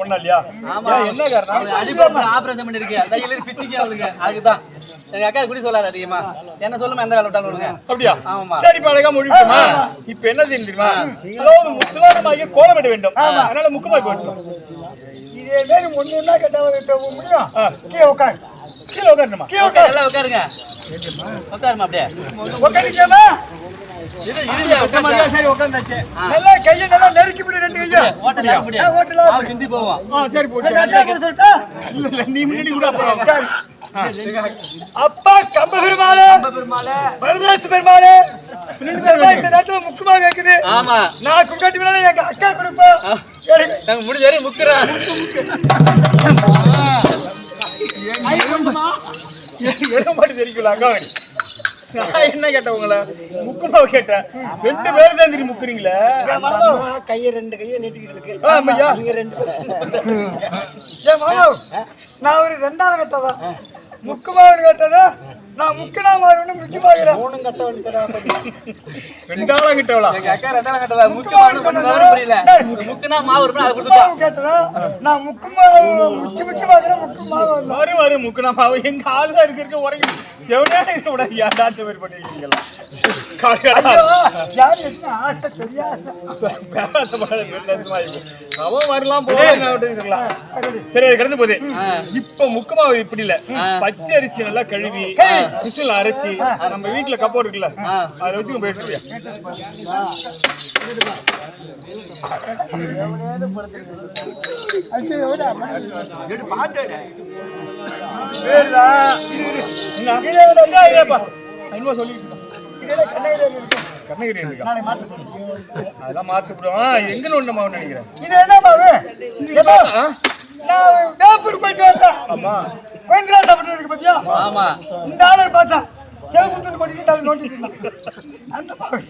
ஒண்ணும் இல்லையா? ஆமா. என்ன காரணம்? அடிபட்டு ஆபரேஷன் பண்ணிருக்கு இருந்து பிச்சுக்கு அவளுக்கு அதுக்குதான் எங்க அக்கா குடி சொல்லாது அதிகமா என்ன சொல்லுமா எந்த வேலை விட்டாலும் விடுங்க அப்படியா? ஆமாமா. சரி, அழகா? இப்ப என்ன செய்யணும் தெரியுமா? அதாவது முத்துவாரமாகிய கோலமிட வேண்டும். அதனால முக்குமாய். இதே மாதிரி ஒண்ணு ஒண்ணா கேட்டா முடியும். கீழே உட்காரு கீழே உட்காரணுமா? உட்காரு, எல்லாம் உட்காருங்க உட்காருமா அப்படியே உட்காந்துக்கமா நல்லா கையை நல்லா நெருக்கி பிடி ரெண்டு கையும் ஓட்டல. சிந்தி போவோம். ஆ, சரி, போச்சு. சொல்லிட்டா? நீ முன்னாடி கூட. அப்பா கம்ப பெருமாளே பரதேச பெருமாளே இந்த நேரத்துல முக்கியமாக கேக்குது ஆமா. நான் குங்காட்டி மேல எங்க அக்கா கொடுப்பேன் எனக்கு நாங்க முடிஞ்ச வரையும் முக்குறோம். எருமை மாடு தெரியுங்களா, அக்கா. நான் என்ன கேட்டேன் உங்களை? முக்குமாவை கேட்டேன். ரெண்டு பேரும் திரும்பி முக்குறீங்களே? கையை ரெண்டு கையை நீட்டிக்கிட்டு இருக்கு. ஆ, ஆமாய்யா. நீங்க ரெண்டு பேரும் நான் ஒரு ரெண்டாவது கட்டவா முக்குமாவன் கட்டதா நான் முக்கனா மாறுன்னு முக்கி பாக்குறேன் மூணும் கட்ட ரெண்டாளம் கிட்டவளா? எங்க அக்கா ரெண்டாவது கட்டல முக்கியமான புரியல. முக்குனா மாவு இருக்குன்னா அதை கொடுத்துட்டோம் முக்குமாவு கேட்டதா நான் முக்குமா முக்கி முக்கி பாக்குறேன் முக்குமாவு வரும் வரும் முக்குனா மாவு. எங்க ஆளுதான் இருக்க இருக்க எவனே இருக்க கூடாது ஏன்டாச்சு மாதிரி பண்ணிருக்கீங்களா? கடந்து போகுது. இப்ப முக்கமாவு இப்படி இல்ல. பச்சை அரிசி நல்லா கழுவி விசில் அரைச்சி நம்ம வீட்டுல கப்போர்ட் இருக்குல்ல அதை வச்சு போயிட்டு இருக்கியா. என்ன? சொல்லிட்டு. கண்ணகிரி? அதெல்லாம் மாத்தி விடுவோம் எங்க ஒண்ணு மாவு நினைக்கிறேன்? இது என்ன மாவு? நான் வேப்பூர் போயிட்டு வந்தேன். ஆமா. நாள் சாப்பிட்டு இருக்கு பாத்தியா? ஆமா. இந்த ஆளை பார்த்தா சேவப்புத்தூர் படிக்கிட்டு அதை நோண்டிட்டு இருந்தான். அந்த மாவு.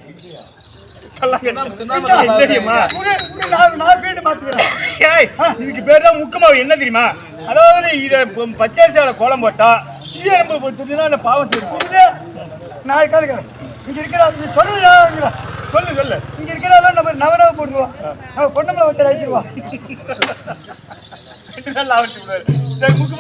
இதுக்கு பேர் தான் முக்கு மாவு. என்ன தெரியுமா? அதாவது இத பச்சரிசியால கோலம் போட்டா ஈரம்பு போட்டுதுன்னா அந்த பாவம் தெரியும் நான் கேட்கிறேன் இங்க இருக்கிற சொல்லுயா சொல்லு சொல்லு. இங்க இருக்கிறாலும் நம்ம நவனவ போடுவோம் நம்ம பொண்ணு ஒருத்தர் நாள் ஆவச்சு விடாது. சரி, முக்கு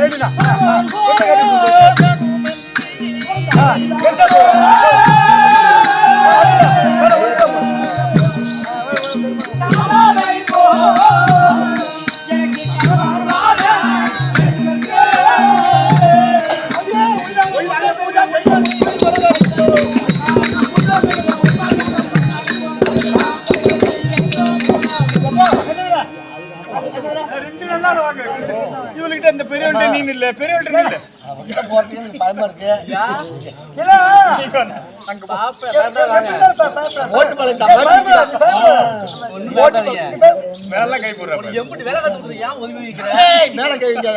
ரெடிடா இல்ல பெரியவன்ட்ட நீ இல்ல இல்ல அங்க போ. பாப்பா வேண்டாம் வாங்க ஓட்டு ஒண்ணும் பேசாதீங்க மேல கை போடுற எப்படி வேலை கத்துறது ஏன் ஒதுங்கி வைக்கிறேன் மேல கைவிங்க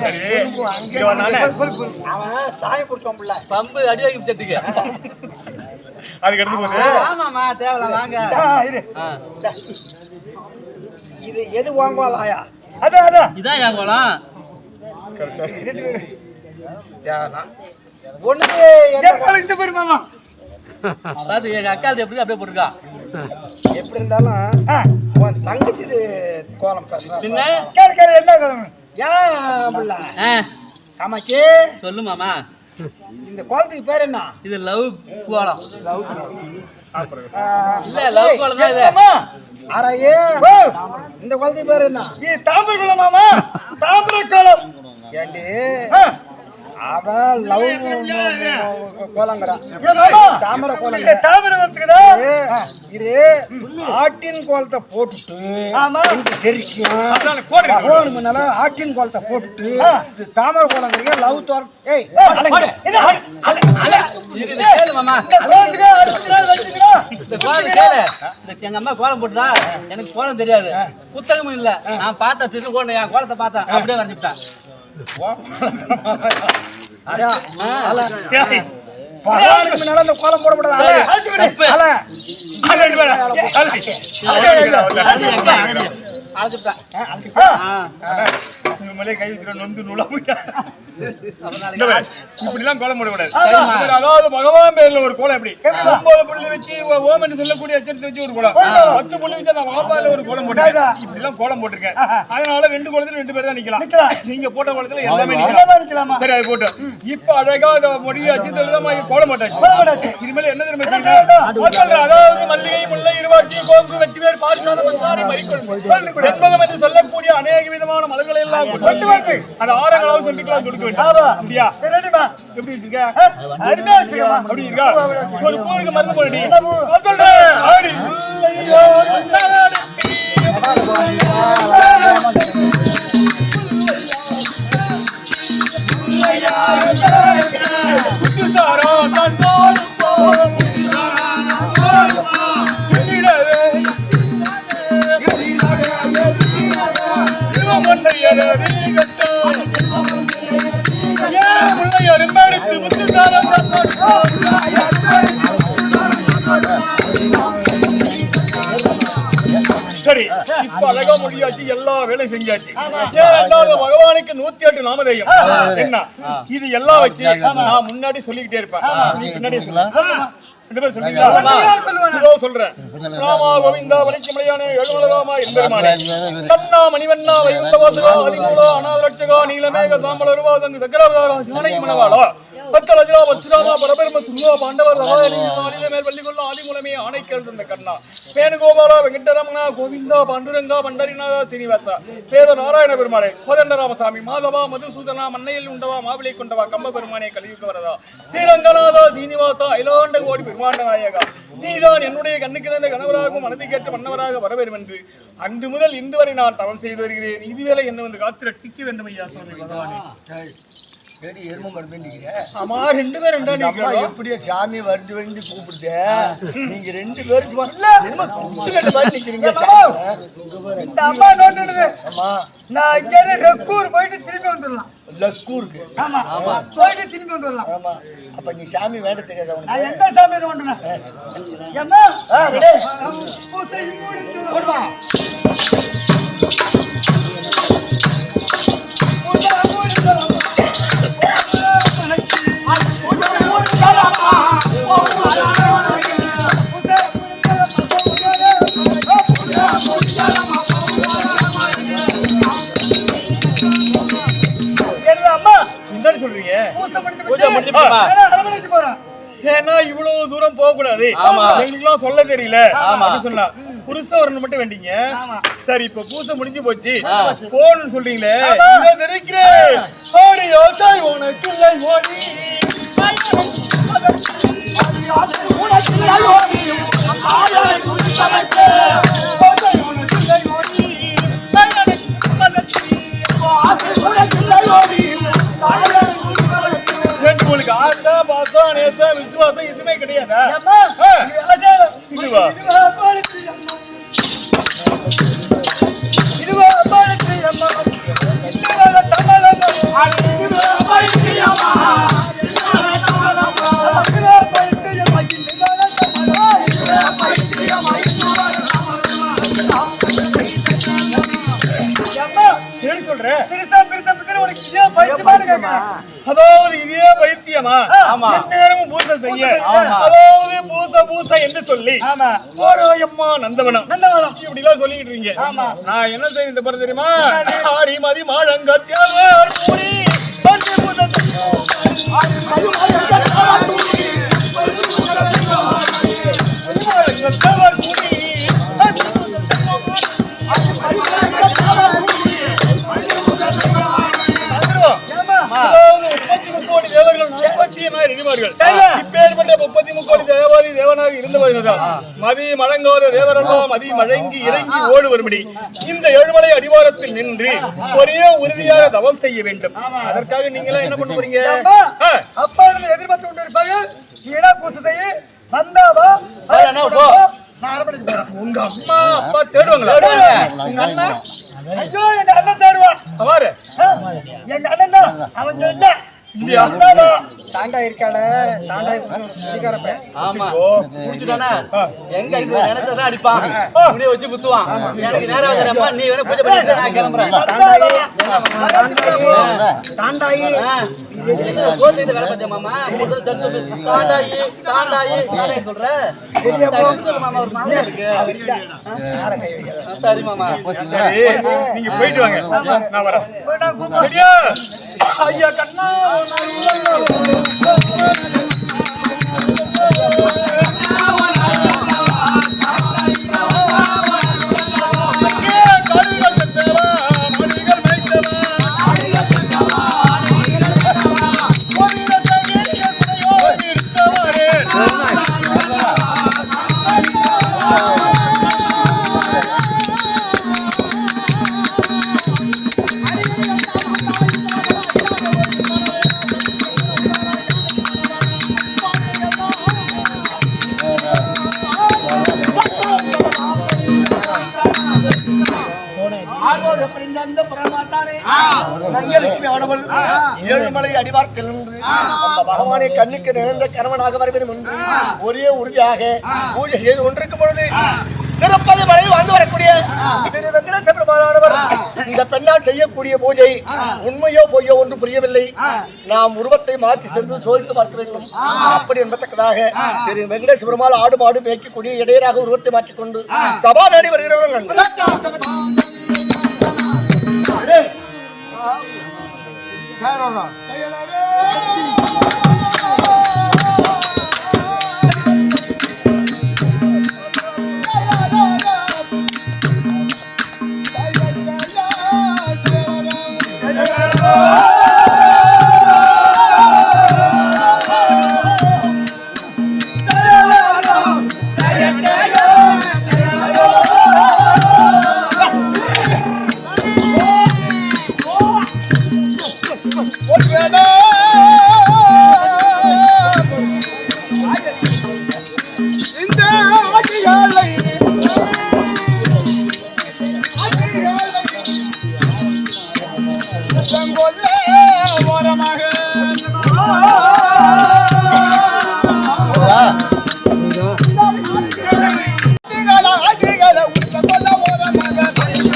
சரி இங்க வா நானே. அவன் சாயம் குடிச்சோம்ல பம்பு அடி வாங்கி சட்டுக்கு அதுக்கு எடுத்து போகுது ஆமாமா தேவலாம் வாங்க. இது எது வாங்குவாளாயா அதான் அதான் இதான் கரெக்டா ஒண்ணு இந்த பெருமாமா அதாவது எங்க அக்கா அது எப்படி அப்படியே போட்டிருக்கா? எப்படி இருந்தாலும் உன் தங்கச்சி இது கோலம் பேசுறா என்ன கேளு கேளு என்ன கிழமை ஏன் காமாச்சி சொல்லு மாமா. இந்த கோலத்துக்கு பேர் என்ன? இது லவ் கோலம். ஆ, இல்ல லவ் கோலம் தான் இது. இந்த கோலத்துக்கு பேர் என்ன? இது தாம்பர குளம் மாமா. தாம்பர குளம் ஏண்டி? அவன் லவ் கோலங்கிறான் தாமரை கோலங்க. குளத்துக்குதா இது ஆட்டின் கோலத்தை போட்டுட்டு செரிக்கும். கோலம் முன்னால ஆட்டின் கோலத்தை போட்டுட்டு இது தாமரை கோலங்கிறீங்க லவ் தோர் ஏய் எங்க அம்மா கோலம் போட்டுதா? எனக்கு கோலம் தெரியாது. புத்தகமும் இல்ல. நான் பார்த்தேன் திரு கோலம் என் கோலத்தை பார்த்தேன் அப்படியே வரைஞ்சுட்டேன் இந்த கோலம் இவன் மேலே கை நொந்து நூலா போயிட்டான். கோலம். இவர் அதாவது பகவான் பேர்ல ஒரு கோலம் எப்படி? ஒன்பது புள்ளி வச்சு சொல்லக்கூடிய அச்சரத்தை வச்சு ஒரு கோலம். பத்து புள்ளி வச்சு நான் ஒரு கோலம் போட்டிருக்கேன். இப்படிலாம் கோலம் போட்டிருக்கேன். அதனால ரெண்டு கோலத்துல ரெண்டு பேர் தான் நிக்கலாம். நீங்க போட்ட கோலத்துல எல்லாமே எல்லாமே நிக்கலாம்? சரி அது போட்டோம் இப்ப அழகா அதை முடிய அச்சத்தில் தான் கோலம் போட்டாச்சு. கோலம். இனிமேல் என்ன தெரியுமா அதாவது மல்லிகை முல்லை இருவாட்சி கோங்கு வெற்றிவேர் பாரிசாத மந்தாரை மறிக்கொள் என்று சொல்லக்கூடிய அநேக விதமான மலர்களை எல்லாம் கொண்டு வந்து அந்த ஆரங்களாவது சொல்லிக்கலாம் கொடுக்க வேண்டும் ஆமா. அப்படியா? எப்படி இருக்க ஆ, அருமையா வச்சுக்கமா அப்படி இருக்கா? ஒரு பூவுக்கு மருந்து போடி நான் சொல்றேன். ஆடி. முல்லையோ முன்னாடி எதிரவே சரி இப்ப அழகா மொழியாச்சு எல்லா வேலையும் செஞ்சாச்சு. ரெண்டாவது பகவானுக்கு நூத்தி எட்டு நாமதேயம்? என்ன? இது எல்லாம் வச்சு நான் முன்னாடி சொல்லிக்கிட்டே இருப்பேன். நீ பின்னாடியே சொல்லு. ரெண்டு பேரும் சொல்றீங்களா? இதோ சொல்றேன். ராமா கோவிந்தா வலிச்சமலையானே எழுமலராமா எம்பெருமானே. கண்ணா மணிவண்ணா வைகுண்டவாசகா அதிமூலா அநாதரட்சகா நீலமேக சாம்பலருவா தங்கு சக்கரவதாரா ஜானகி மணவாளா. பத்தலஜிரா பச்சுராமா பரபெரும துருவா பாண்டவர் ரவாயணி மேல் வள்ளிகொள்ள ஆதிமூலமே ஆணைக்கல் தந்த கண்ணா. வேணுகோபாலா வெங்கடரமணா கோவிந்தா பண்டுரங்கா பண்டரிநாதா சீனிவாசா பேர நாராயண பெருமாளே கோதண்டராமசாமி மாதவா மதுசூதனா மண்ணையில் உண்டவா மாவிலை கொண்டவா கம்ப பெருமானே கலியுக வரதா. ஸ்ரீரங்கநாதா சீனிவாசா அகிலாண்ட கோடி பெருமாண்ட நாயகா. நீதான் என்னுடைய கண்ணுக்கு நிறைந்த கணவராகவும் மனதை மன்னவராக வர வேண்டும் என்று அன்று முதல் இன்று வரை நான் தவம் செய்து வருகிறேன். இதுவேளை என்ன வந்து காத்து ரட்சிக்க வேண்டும் ஐயா. சுவாமி பகவானே சரி எரும வேண்டிக்கிறீங்க ஆமா ரெண்டு பேரும் ரெண்டா நிக்கிறோம். எப்படியா சாமி வருது வந்து கூப்பிடுது. நீங்க ரெண்டு பேரும் நிக்கிறீங்க இந்த அம்மா ஆமா. நான் இங்க இருந்து ரெக்கூர் போயிட்டு திரும்பி வந்துடலாம். லஸ்கூருக்கு ஆமா. போயிட்டு திரும்பி வந்துடலாம். ஆமா. அப்ப நீ சாமி வேண்ட தெரியாத நான் எந்த சாமி ஆ. பூத்தை போறேன். ஏன்னா இவ்வளவு தூரம் போக கூடாது. ஆமா. எங்களுக்குலாம் சொல்ல தெரியல. சொன்னா. புருஷன் வரணும் மட்டும் வேண்டீங்க. சரி இப்ப பூசை முடிஞ்சு போச்சு. போன்னு சொல்றீங்களே. தெரிவிக்கிறேன் ஓடி. யோசாய் உனக்கு இல்லை ஓடி. உங்களுக்கு ஆசா பாசம் நேசம் விசுவாசம் எதுவுமே கிடையாதா. இதுவா இதுவா அம்மாளுக்கு பைத்தியமானு கேட்கிறேன். அதாவது இதே பைத்தியமா? பூசை செய்ய. ஆமா. அதாவது பூச பூச என்று சொல்லி. ஆமா. ஓரோயம்மா நந்தவனம். நந்தவனம். இப்படி எல்லாம் சொல்லிட்டு இருக்கீங்க. நான் என்ன செய்ய இந்த படம் தெரியுமா? மதி புதத்து மாழங்கத்தவர் கூடி அதாவது இப்பேற்பட்ட முப்பத்தி முக்கோடி தேவாதி தேவனாக இருந்தவர்கள் மதி மழங்கோர தேவரெல்லாம் மதி மழங்கி இறங்கி ஓடு வரும்படி இந்த ஏழுமலை அடிவாரத்தில் நின்று ஒரே உறுதியாக தவம் செய்ய வேண்டும். அதற்காக நீங்களா என்ன பண்ண போறீங்க? அப்பா எதிர்பார்த்து கொண்டிருப்பார்கள். இட பூசத்தையே வந்தாவா. உங்க அம்மா அப்பா தேடுவாங்களா. உங்க அண்ணா? ஐயோ எங்க அண்ணன் தேடுவான். எங்க அண்ணன் தான். அவன்? தாண்டா தாண்டா ஆமா. குடிச்சுட்டானா எங்க இது? நினைச்சதான் அடிப்பான். முடிய வச்சு குத்துவான். எனக்கு நேரம் ஆகுறப்பா நீ வேணா பூஜை பண்ணிட்டு நான் கிளம்புறேன். தாண்டாயி. கோர்ட்ல வேலை மாமா? தாண்டாயி தாண்டாயி. மாமா. ஒரு இருக்கு. சரி மாமா. சரி நீங்க போயிட்டு வாங்க. நான் வரேன். போய் நான் கூப்பிடுறேன். சரியா ஐயா கண்ணா நங்கலட்சுமி ஏழுமலை அடிவாரத்தில் நின்று பகவானை கண்ணுக்கு நிகழ்ந்த கணவனாக வர வேண்டும் என்று ஒரே உறுதியாக பூஜை செய்து கொண்டிருக்கும் பொழுது திருப்பதி மலை வாழ்ந்து வரக்கூடிய திரு வெங்கடேச பெருமானானவர் இந்த பெண்ணால் செய்யக்கூடிய பூஜை உண்மையோ பொய்யோ ஒன்று புரியவில்லை நாம் உருவத்தை மாற்றி சென்று சோதித்து பார்க்க வேண்டும் அப்படி என்பதற்காக திரு வெங்கடேச பெருமாள் ஆடு மாடு மேய்க்கக்கூடிய இடையராக உருவத்தை மாற்றிக்கொண்டு சபா நாடி வருகிறவர்கள் Yeah. கொல்ல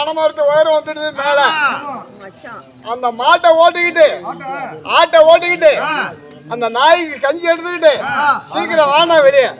முளைச்சு பனை மரத்து உயரம் வந்துடுது மேல. அந்த மாட்டை ஓட்டிக்கிட்டு ஆட்டை. ஓட்டிக்கிட்டு அந்த நாய்க்கு கஞ்சி எடுத்துக்கிட்டு சீக்கிரம் வாண்ணா வெளியே.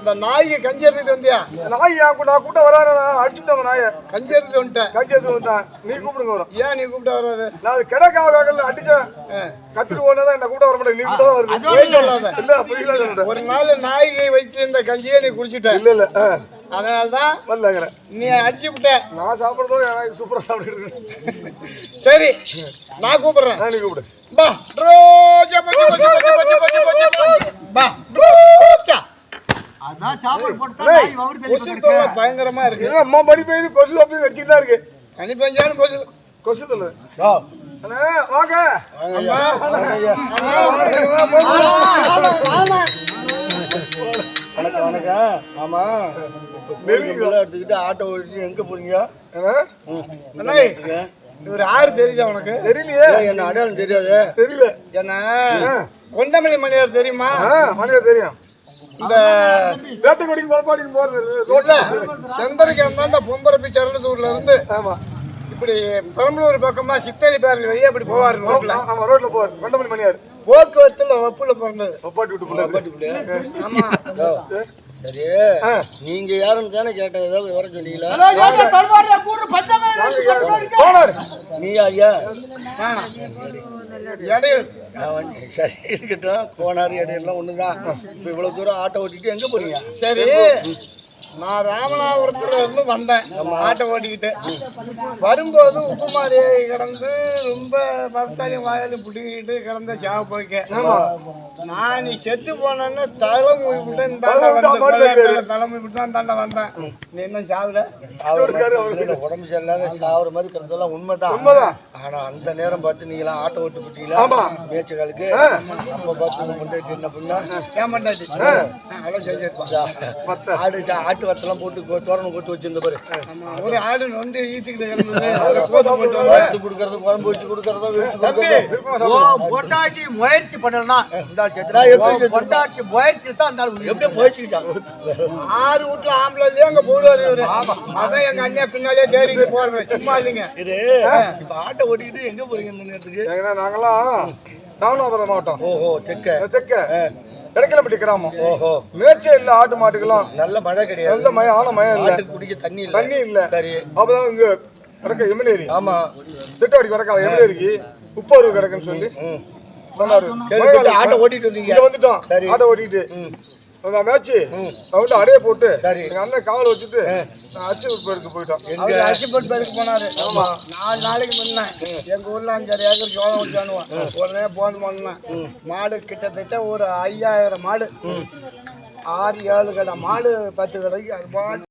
இந்த நாய்க்கு கஞ்சி எடுத்துட்டு வந்தியா? நாய் கூட நான் கூட்ட வரானே நான் அடிச்சுட்டேன் நாயை. கஞ்சி எடுத்துட்டு வந்துட்டேன். கஞ்சி எடுத்து வந்துட்டேன். நீ கூப்பிடுங்க வரும் ஏன் நீ கூப்பிட்டு வராது? நான் கிடக்காக அடிச்சேன் கத்திட்டு போனதான் என்ன கூட்ட வர மாட்டேன் நீ கூட வருது. சொல்லாத இல்ல புரியல ஒரு நாள் நாய்க்கு வைத்து இந்த கஞ்சியை நீ குடிச்சிட்ட. இல்ல இல்ல அதனாலதான் வரலங்கிறேன் நீ அடிச்சு விட்ட. நான் சாப்பிடுறதும் எனக்கு சூப்பரா சாப்பிட்டு சரி நான் கூப்பிடுறேன். நான் நீ கூப்பிடு. பா ரோஜா பச்சி பச்சி கொசு தொல்லை பயங்கரமா இருக்கு. என்ன அம்மா மணி பெய்யுது கொசு அப்படி அடிச்சுட்டு தான் இருக்கு. தனி பஞ்சாலும் கொசு கொசு தொல்லை அண்ணே வாங்க. அம்மா. வணக்கம் வணக்கம். ஆமா. எடுத்துக்கிட்டு ஆட்டோ ஓட்டிட்டு எங்க போறீங்க? அண்ணே. இவர் யாரு தெரியுதா உனக்கு? தெரியலையே. என்ன அடையாளம் தெரியாது. தெரியல. என்ன? கொண்டமல்லி மணியார் தெரியுமா? மணியா தெரியும். இந்த வேட்டை கொடிக்கு பாப்பாடிக்கு போறது ரோட்ல. செந்தரிக்கு அந்த பொம்பரை பிச்சரத்தூர்ல இருந்து ஆமா. இப்படி பெரம்பலூர் பக்கமா சித்தலி பேரல் வழியா இப்படி போவாரு ரோட்ல. ஆமா ரோட்ல போவார். கொண்டமணி மணியார் போக்குவரத்துல ஒப்புல பிறந்தது. ஒப்பாட்டி விட்டு போல ஆமா. சரி நீங்க யாருன்னு தானே கேட்டேன் ஏதாவது விவரம் சொன்னீங்களா? போனார். நீ ஐயா? நான் இடையூர் சரி இருக்கட்டும். போனார் இடையெல்லாம் தான் இப்போ இவ்வளோ தூரம் ஆட்டோ ஓட்டிட்டு எங்கே போகிறீங்க சரி. நான் ராமநாதபுரத்துல இருந்து வந்தேன். ஆட்டை ஓட்டிக்கிட்டு. வரும்போது உப்புமாரி கிடந்து ரொம்ப பக்தாலையும் வாயாலும் பிடிக்கிட்டு கிடந்த சாவ போய்க்க நான் நீ செத்து போனேன்னு தலை மூவிட்டு தாண்டா வந்தேன் தலை மூவிட்டு தான் தாண்டா வந்தேன். நீ இன்னும் சாவல? உடம்பு சரியில்லாத சாவற மாதிரி இருக்கிறதெல்லாம் உண்மைதான். ஆனா அந்த நேரம் பார்த்து நீங்களா ஆட்டோ ஓட்டு போட்டீங்களா மேய்ச்சலுக்கு அப்ப பார்த்து என்ன பண்ணா? ஏமாண்டாச்சு ஆடு ஆட்டு வத்தெல்லாம் போட்டு தோரணம் போட்டு வச்சிருந்த பாரு. ஒரு ஆடு நொந்து ஈத்துக்கிட்டு கிடந்தது. அதை போட்டு போட்டு வந்தேன் வறுத்து கொடுக்கறது குழம்பு வச்சு கொடுக்கறதோ வெடிச்சு கொடுக்கறதோ பொட்டாட்டி முயற்சி பண்ணலனா இந்தா செத்துனா எப்படி பொட்டாட்டி முயற்சி தான் எப்படியோ போயிச்சுக்கிட்டான் ஆறு வீட்டுல ஆம்பளை அங்க போடுவாரு இவரு? அதான் எங்க அண்ணா பின்னாலே தேடிட்டு போறது சும்மா இல்லைங்க. இது இப்ப ஆட்டோ ஓட்டிக்கிட்டு எங்க போறீங்க இந்த நேரத்துக்கு? நாங்கெல்லாம் ராமநாதபுரம் மாவட்டம். ஓஹோ தெக்க தெற்க. கிடைக்கலப்பட்டி கிராமம் ஓஹோ. மேய்ச்சல் இல்ல ஆட்டு மாட்டுக்கெல்லாம். நல்ல மழை கிடையாது. நல்ல மயம் ஆன மயம் இல்ல. குடிக்க தண்ணி இல்ல. தண்ணி இல்ல. சரி. அப்பதான் இங்க கிடக்க எமினேரி. ஆமா. திட்டவாடி கிடக்க எமினேரிக்கு உப்பருவு கிடக்குன்னு சொல்லி. சொன்னாரு. ஆட்டோ ஓட்டிட்டு வந்தீங்க. வந்துட்டோம். ஆட்டோ ஓட்டிட்டு. ம். நான் மேய்ச்சி அவன்கிட்ட அடைய போட்டு. எங்க அண்ணன் காவல் வச்சுட்டு நான் அரிசி உட்பேருக்கு போயிட்டோம் எங்க அரிசிப்பட்டு பேருக்கு போனாரு? ஆமா. நாலு நாளைக்கு முன்ன எங்க ஊர்ல அஞ்சாறு ஏக்கர் சோளம் வச்சானுவான். உடனே போன் பண்ணேன் மாடு கிட்டத்தட்ட ஒரு ஐயாயிரம் மாடு. ஆறு ஏழு கடை மாடு பத்து கடைக்கு அது பாட்டு